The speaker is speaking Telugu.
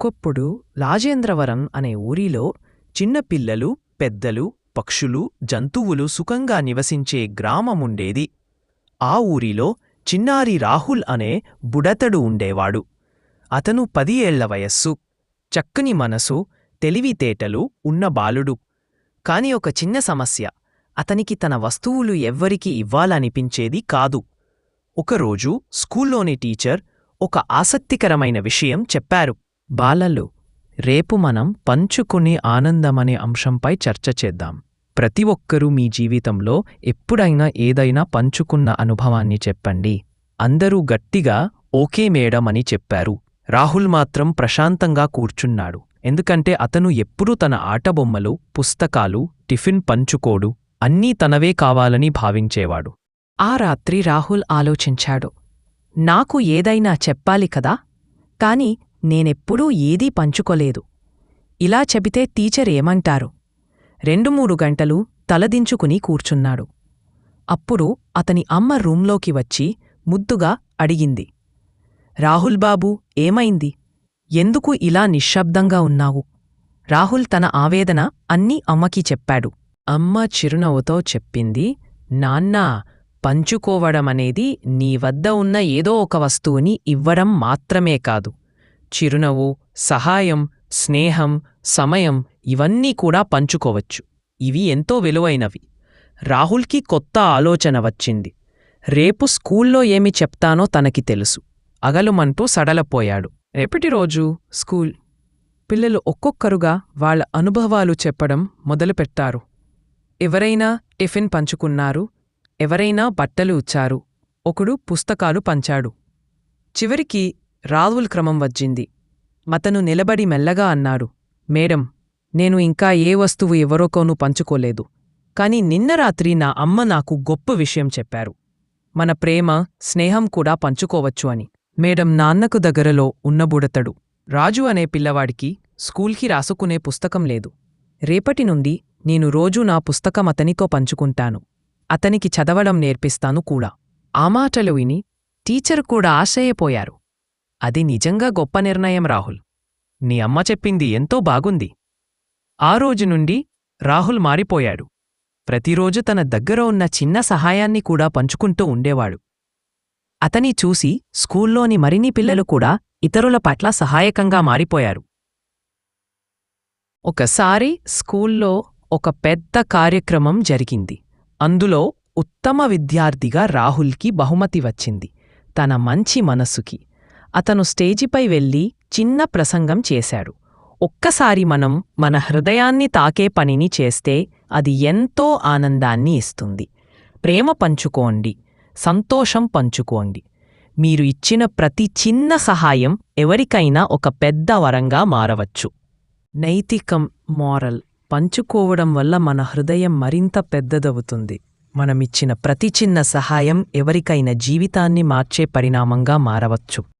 ఒకప్పుడు రాజేంద్రవరం అనే ఊరిలో చిన్నపిల్లలు పెద్దలు పక్షులు జంతువులు సుఖంగా నివసించే గ్రామముండేది. ఆ ఊరిలో చిన్నారి రాహుల్ అనే బుడతడు ఉండేవాడు. అతను పది ఏళ్ళ వయస్సు. చక్కని మనసు తెలివితేటలు ఉన్న బాలుడు. కాని ఒక చిన్న సమస్య. అతనికి తన వస్తువులు ఎవ్వరికి ఇవ్వాలనిపించేది కాదు. ఒకరోజు స్కూల్లోని టీచర్ ఒక ఆసక్తికరమైన విషయం చెప్పారు. బాలలు రేపు మనం పంచుకునే ఆనందమనే అంశంపై చర్చ చేద్దాం. ప్రతి ఒక్కరూ మీ జీవితంలో ఎప్పుడైనా ఏదైనా పంచుకున్న అనుభవాన్ని చెప్పండి. అందరూ గట్టిగా ఓకే మేడం అని చెప్పారు. రాహుల్ మాత్రం ప్రశాంతంగా కూర్చున్నాడు. ఎందుకంటే అతను ఎప్పుడూ తన ఆటబొమ్మలు పుస్తకాలు టిఫిన్ పంచుకోడు అన్నీ తనవే కావాలని భావించేవాడు. ఆ రాత్రి రాహుల్ ఆలోచించాడు. నాకు ఏదైనా చెప్పాలి కదా? కాని నేనెప్పుడూ ఏదీ పంచుకోలేదు. ఇలా చెబితే టీచర్ ఏమంటారు? రెండు మూడు గంటలు తలదించుకుని కూర్చున్నాడు. అప్పుడు అతని అమ్మ రూంలోకి వచ్చి ముద్దుగా అడిగింది. రాహుల్ బాబూ ఏమైంది? ఎందుకు ఇలా నిశ్శబ్దంగా ఉన్నావు? రాహుల్ తన ఆవేదన అన్నీ అమ్మకి చెప్పాడు. అమ్మ చిరునవ్వుతో చెప్పింది నాన్నా పంచుకోవడమనేది నీ వద్ద ఉన్న ఏదో ఒక వస్తువుని ఇవ్వడం మాత్రమే కాదు. చిరునవ్వు సహాయం స్నేహం సమయం ఇవన్నీ కూడా పంచుకోవచ్చు. ఇవి ఎంతో విలువైనవి. రాహుల్కి కొత్త ఆలోచన వచ్చింది. రేపు స్కూల్లో ఏమి చెప్తానో తనకి తెలుసు. అగలుమంటూ సడలపోయాడు. రేపటి రోజు స్కూల్? పిల్లలు ఒక్కొక్కరుగా వాళ్ళ అనుభవాలు చెప్పడం మొదలుపెట్టారు. ఎవరైనా టిఫిన్ పంచుకున్నారు ఎవరైనా బట్టలు ఇచ్చారు ఒకడు పుస్తకాలు పంచాడు. చివరికి రాహుల్ క్రమం వచ్చింది. అతను నిలబడి మెల్లగా అన్నాడు మేడం నేను ఇంకా ఏ వస్తువు ఎవరోకోనూ పంచుకోలేదు. కాని నిన్న రాత్రి నా అమ్మ నాకు గొప్ప విషయం చెప్పారు. మన ప్రేమ స్నేహం కూడా పంచుకోవచ్చు అని. మేడం నాన్నకు దగ్గరలో ఉన్నబుడతడు. రాజు అనే పిల్లవాడికి స్కూల్కి రాసుకునే పుస్తకం లేదు. రేపటి నుండి నేను రోజూ నా పుస్తకం అతనితో పంచుకుంటాను. అతనికి చదవడం నేర్పిస్తాను కూడా. ఆ మాటలు విని టీచర్ కూడా ఆశయపోయారు అది నిజంగా గొప్ప నిర్ణయం రాహుల్. నీ అమ్మ చెప్పింది ఎంతో బాగుంది. ఆ రోజు నుండి రాహుల్ మారిపోయాడు. ప్రతిరోజు తన దగ్గర ఉన్న చిన్న సహాయాన్ని కూడా పంచుకుంటూ ఉండేవాడు. అతని చూసి స్కూల్లోని మరిన్ని పిల్లలు కూడా ఇతరుల పట్ల సహాయకంగా మారిపోయారు. ఒకసారి స్కూల్లో ఒక పెద్ద కార్యక్రమం జరిగింది. అందులో ఉత్తమ విద్యార్థిగా రాహుల్కి బహుమతి వచ్చింది. తన మంచి మనసుకి. అతను స్టేజిపై వెళ్ళి చిన్న ప్రసంగం చేశాడు. ఒక్కసారి మనం మన హృదయాన్ని తాకే పనిని చేస్తే అది ఎంతో ఆనందాన్ని ఇస్తుంది. ప్రేమ పంచుకోండి. సంతోషం పంచుకోండి. మీరు ఇచ్చిన ప్రతి చిన్న సహాయం ఎవరికైనా ఒక పెద్ద వరంగా మారవచ్చు. నైతికం మారల్ పంచుకోవడం వల్ల మన హృదయం మరింత పెద్దదవుతుంది. మనమిచ్చిన ప్రతి చిన్న సహాయం ఎవరికైనా జీవితాన్ని మార్చే పరిణామంగా మారవచ్చు.